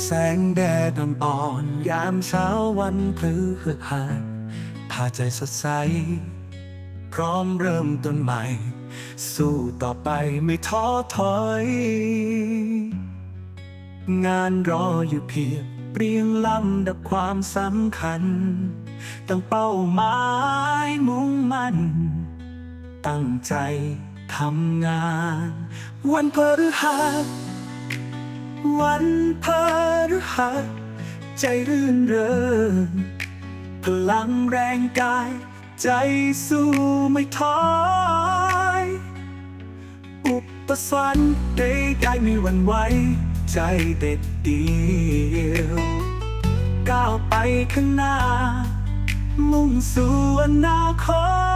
แสงแดดอ่อนๆยามเช้าวันพฤหัสพาใจสดใส พร้อมเริ่มต้นใหม่ สู้ต่อไปไม่ท้อถอย งานรออยู่เพียบเรียงลำดับความสำคัญ ตั้งเป้าหมายมุ่งมั่น ตั้งใจทำงาน วันพฤหัส วันพฤหัสใจรื่นเริงพลังแรงกาย ใจสู้ไม่ถอยอุปสรรคใดได้ไม่หวั่นไหวใจเด็ดเดียวก้าวไปข้างหน้า มุ่งสู่อนาคต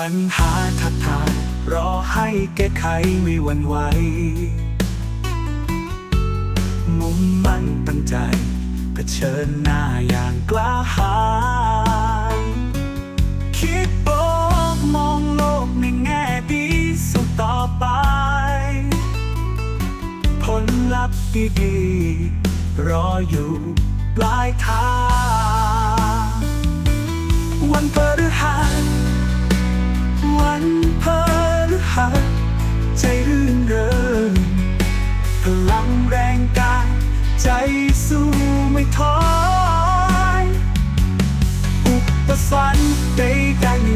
ปัญหาทักทายรอให้แก้ไขไม่หวั่นไหว มุ่งมั่นตั้งใจเผชิญหน้าอย่างกล้าหาญคิดบวกมองโลกในแง่ดีสู้ต่อไป ผลลัพธ์ดีๆรออยู่ปลายทาง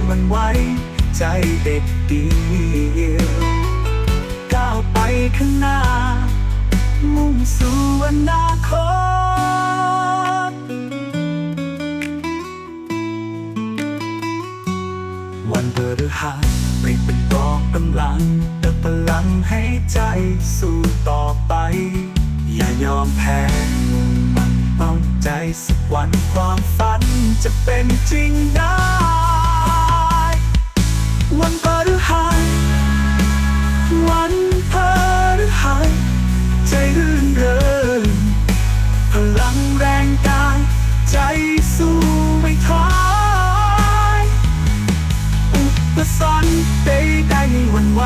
มันไหวใจเด็ดเดียวก้าวไปข้างหน้า มุ่งสู่อนาคตวันพฤหัสเปลี่ยนเป็นกองกำลังเติมพลังให้ใจสู้ต่อไป อย่ายอมแพ้มันต้องใจสักวันความฝันจะเป็นจริงได้ รื่นเริงพลังแรงกายใจสู้ไม่ท้อยอุปสรรคใดๆไม่หวั่นไหว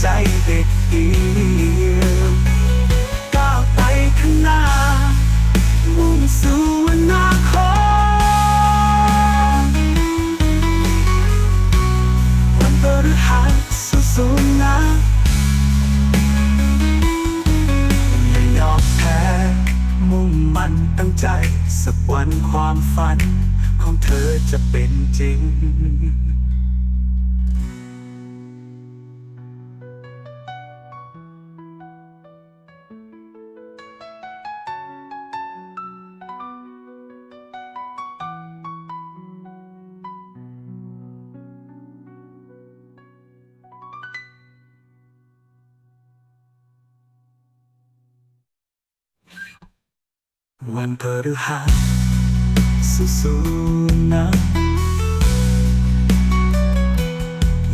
ใจเด็ดเดี สักวันความฝันของเธอจะเป็นจริง วันพฤหัสสู้ๆนะ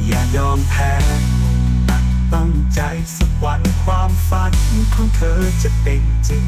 อย่ายอมแพ้ตั้งใจสักวันความฝันของเธอจะเป็นจริง